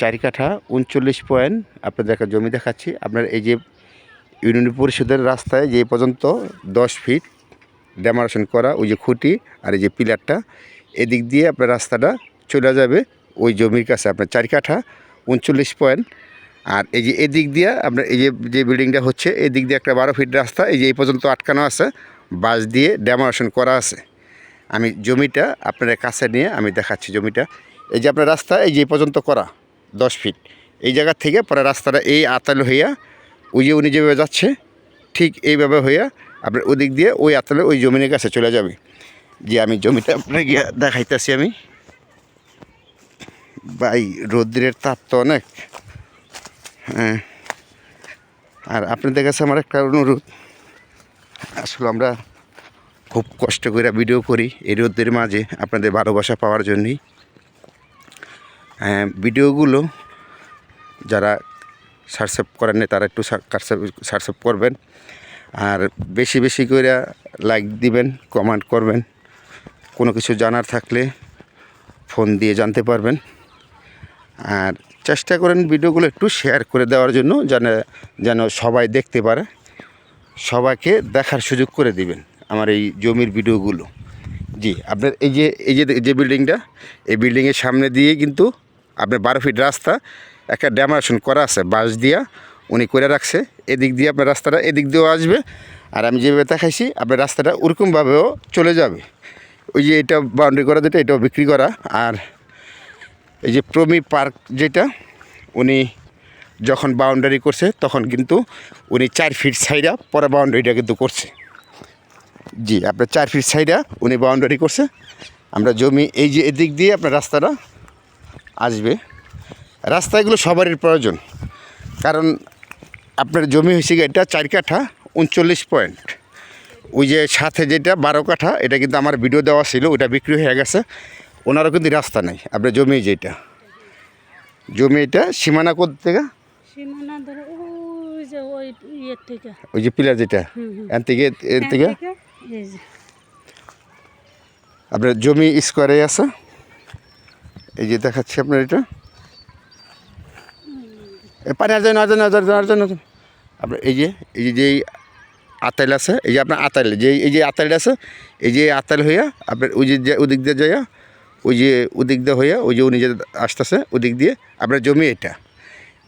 চার কাঠা উনচল্লিশ পয়েন্ট আপনাদের একটা জমি দেখাচ্ছি। আপনার এই যে ইউনিয়ন পরিষদের রাস্তায় যে পর্যন্ত দশ ফিট ডেমারেশন করা, ওই যে খুঁটি আর এই যে পিলারটা, এদিক দিয়ে আপনার রাস্তাটা চলে যাবে ওই জমির কাছে। আপনার চার কাঠা উনচল্লিশ পয়েন্ট আর এই যে এদিক দিয়ে আপনার এই যে যে বিল্ডিংটা হচ্ছে, এদিক দিয়ে একটা বারো ফিট রাস্তা, এই যে এই পর্যন্ত আটকানো আছে, বাঁশ দিয়ে ডেমারেশন করা আছে। আমি জমিটা আপনার কাছে নিয়ে আমি দেখাচ্ছি জমিটা। এই যে আপনার রাস্তা, এই যে পর্যন্ত করা দশ ফিট। এই জায়গা থেকে পরে রাস্তাটা এই আতাল হইয়া ওই যে উনি যেভাবে যাচ্ছে, ঠিক এইভাবে হইয়া আপনার ওদিক দিয়ে ওই আতালে ওই জমিনের কাছে চলে যাবে। যে আমি জমিটা আপনার গিয়ে দেখাইতেছি আমি। ভাই, রৌদ্রের তাপ তো অনেক। হ্যাঁ। আর আপনাদের কাছে আমার একটা অনুরোধ। আসলে আমরা খুব কষ্ট করে ভিডিও করি এই রোদের মাঝে আপনাদের ভালোবাসা পাওয়ার জন্যই। ভিডিওগুলো যারা সার্সেপ করেননি তারা একটু সার্সেপ করবেন। আর বেশি বেশি করে লাইক দিবেন কমেন্ট করবেন। কোনো কিছু জানার থাকলে ফোন দিয়ে জানতে পারবেন। আর চেষ্টা করেন ভিডিওগুলো একটু শেয়ার করে দেওয়ার জন্য, যেন যেন সবাই দেখতে পারে, সবাইকে দেখার সুযোগ করে দিবেন আমার এই জমির ভিডিওগুলো। জি, আপনার এই যে এই যে যে বিল্ডিংটা এই বিল্ডিংয়ের সামনে দিয়ে কিন্তু আপনার বারো ফিট রাস্তা, একটা ড্যামারেশন করা আছে, বাঁশ দিয়া উনি করে রাখছে। এদিক দিয়ে আপনার রাস্তাটা এদিক দিয়েও আসবে। আর আমি যেভাবে দেখাইছি, আপনার রাস্তাটা ওরকমভাবেও চলে যাবে। ওই যে এটা বাউন্ডারি করা যেটা, এটাও বিক্রি করা। আর এই যে প্রমি পার্ক যেটা, উনি যখন বাউন্ডারি করছে, তখন কিন্তু উনি চার ফিট সাইডা পরে বাউন্ডারিটা কিন্তু করছে। জি, আপনার চার ফিট সাইডা উনি বাউন্ডারি করছে। আমরা জমি, এই যে এদিক দিয়ে আপনার রাস্তাটা আসবে। রাস্তাগুলো সবারই প্রয়োজন। কারণ আপনার জমি হয়েছে এটা চার কাঠা উনচল্লিশ পয়েন্ট। ওই যে সাথে যেটা বারো কাঠা এটা কিন্তু আমার ভিডিও দেওয়া ছিল ওটা বিক্রি হয়ে গেছে। ওনারও কিন্তু রাস্তা নেই আপনার জমি যেটা। জমি এটা সীমানা কোথ থেকে? ওই যে ওই ইয়ের থেকে। ওই যে পিলার যেটা। এন থেকে এর থেকে? আপনার জমি স্কোয়ারে আছে? এই যে দেখাচ্ছি আপনার এটা। পানি আর না আর না আর আপনার এই যে এই যে যেই আতাইল আছে, এই যে আপনার আতাইল যে এই যে আতাইল আছে, এই যে আতাইল হইয়া আপনার ওই যে যে- ওদিক দিয়ে যাইয়া, ওই যে ওদিক দিয়ে হইয়া, ওই যে উনি যে আসতেছে, ওদিক দিয়ে আপনার জমি এটা।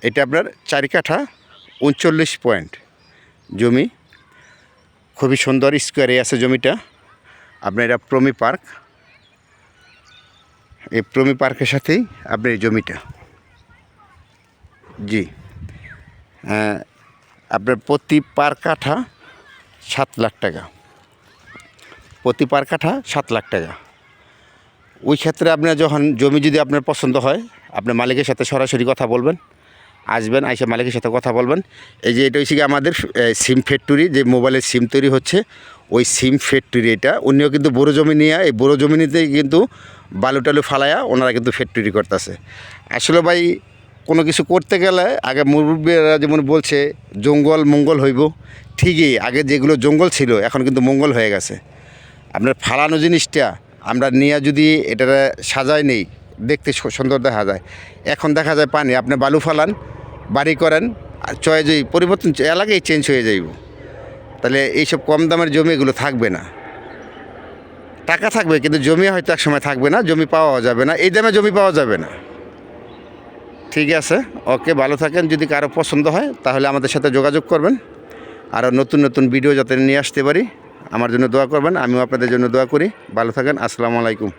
এটা আপনার চারি কাঠা, উনচল্লিশ পয়েন্ট জমি। খুবই সুন্দর স্কোয়ারে আছে জমিটা। আপনার এটা প্রমি পার্ক। এই প্রমি পার্কের সাথেই আপনার এই জমিটা। জি। হ্যাঁ, আপনার প্রতি পার কাঠা সাত লাখ টাকা। প্রতি পার কাঠা সাত লাখ টাকা। ওই ক্ষেত্রে আপনার যখন জমি যদি আপনার পছন্দ হয় আপনার মালিকের সাথে সরাসরি কথা বলবেন। আসবেন, আইসা মালিকের সাথে কথা বলবেন। এই যে এটা হচ্ছে কি আমাদের সিম ফ্যাক্টরি, যে মোবাইলের সিম তৈরি হচ্ছে, ওই সিম ফ্যাক্টরি এটা। উনিও কিন্তু বড়ো জমি নিয়ে, এই বড়ো জমি নিতেই কিন্তু বালু টালু ফালায়া ওনারা কিন্তু ফ্যাক্টরি করতেছে। আসলে ভাই, কোনো কিছু করতে গেলে আগে মুরব্বীরা যেমন বলছে, জঙ্গল মঙ্গল হইব। ঠিকই, আগে যেগুলো জঙ্গল ছিল, এখন কিন্তু মঙ্গল হয়ে গেছে। আপনার ফালানো জিনিসটা আমরা নিয়ে যদি এটা সাজায় নেই, দেখতে সুন্দর দেখা যায়। এখন দেখা যায় পানি, আপনি বালু ফালান বাড়ি করেন, আর চয়ে যাই পরিবর্তন এলাকায় চেঞ্জ হয়ে যাইব, তাহলে এইসব কম দামের জমি এগুলো থাকবে না। টাকা থাকবে, কিন্তু জমি হয়তো এক সময় থাকবে না, জমি পাওয়া যাবে না, এই দামে জমি পাওয়া যাবে না। ঠিক আছে? ওকে ভালো থাকেন। যদি কারও পছন্দ হয়, তাহলে আমাদের সাথে যোগাযোগ করবেন। আরও নতুন নতুন ভিডিও যাতে নিয়ে আসতে পারি, আমার জন্য দোয়া করবেন, আমিও আপনাদের জন্য দোয়া করি। ভালো থাকেন, আসসালামু আলাইকুম।